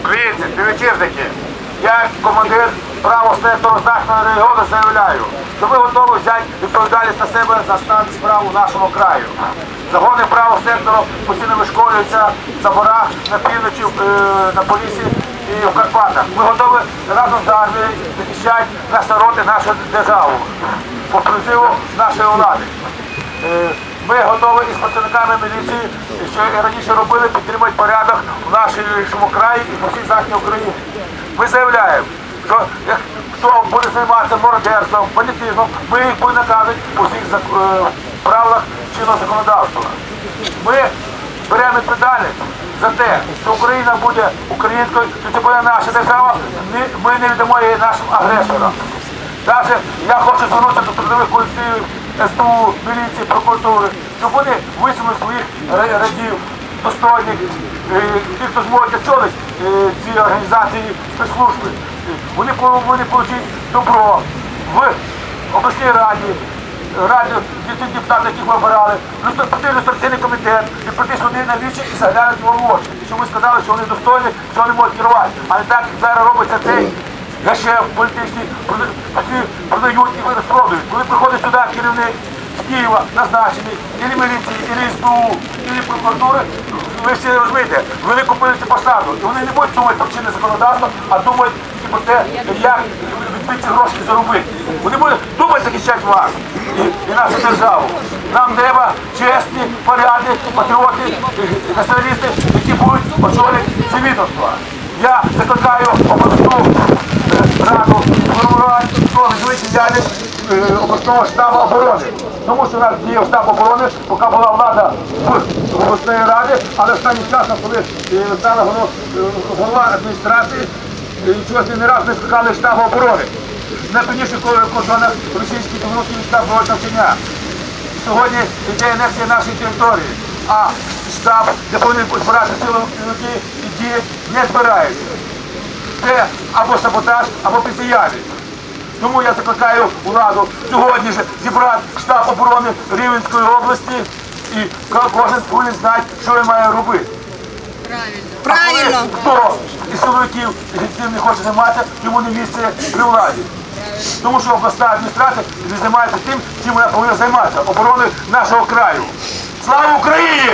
Українці, співвітчизники, я як командир правого сектору Західного регіону заявляю, що ми готові взяти відповідальність на себе за стан справ у нашому краю. Загони правого сектору постійно вишколюються в таборах на півночі, е, на Полісі і в Карпатах. Ми готові разом з армією захищати наш народ і нашу державу по призиву нашої влади. Ми готові із працівниками міліції, що раніше робили, підтримати порядок в нашому краї і по всій Західній Україні. Ми заявляємо, що хто буде займатися мародерством, бандитизмом, ми їх будемо наказувати у всіх е, правилах чинного законодавства. Ми беремо відповідальність за те, що Україна буде українською, що це буде наша держава, ми не віддамо її нашим агресорам. Навіть я хочу звернутися до трудових колективів СБУ, міліції, прокуратури, щоб вони висунули своїх радів, достойних, е, тих, хто зможуть очолити е, ці організації спецслужби. Вони повинні отримати добро в обласній раді, раді ті депутати, яких ми обирали, люстраційний комітет і прийти сюди на вічі і заглянути в очі. Щоб ми сказали, що вони достойні, що вони можуть керувати. А не так, зараз робиться цей політичний, прода- всі продають і розпродають. Коли приходить сюди керівник з Києва, назначений, і міліції, і СБУ, і прокуратури, ви всі розумієте, вони купили цю посаду. І вони не будуть думати про чинне законодавство, а думають тільки про те, як відбити ці гроші заробити. Вони будуть думати захищати вас і, і нашу державу. Нам треба чесні, порядні, патріоти, націоналісти, які будуть очолювати ці відомства. Я закликаю обласного штабу оборони. Тому що у нас діяв штаб оборони, поки була влада в обласної ради, але останнім часом, коли е, стала голова, е, адміністрації, е, чогось не раз не скликали штабу оборони. На північних кордонах російські та білоруські війська проводять навчання. Сьогодні йде анексія нашої території, а штаб, де повинні збиратися силовики і дії, не збирається. Це або саботаж, або бездіяльність. Тому я закликаю владу сьогодні ж зібрати штаб оборони Рівненської області і кожен повинен знати, що він має робити. Правильно. А коли Хто із силовиків цим не хоче займатися, йому не місце при владі. Тому що обласна адміністрація не займається тим, чим вона повинна займатися обороною нашого краю. Слава Україні!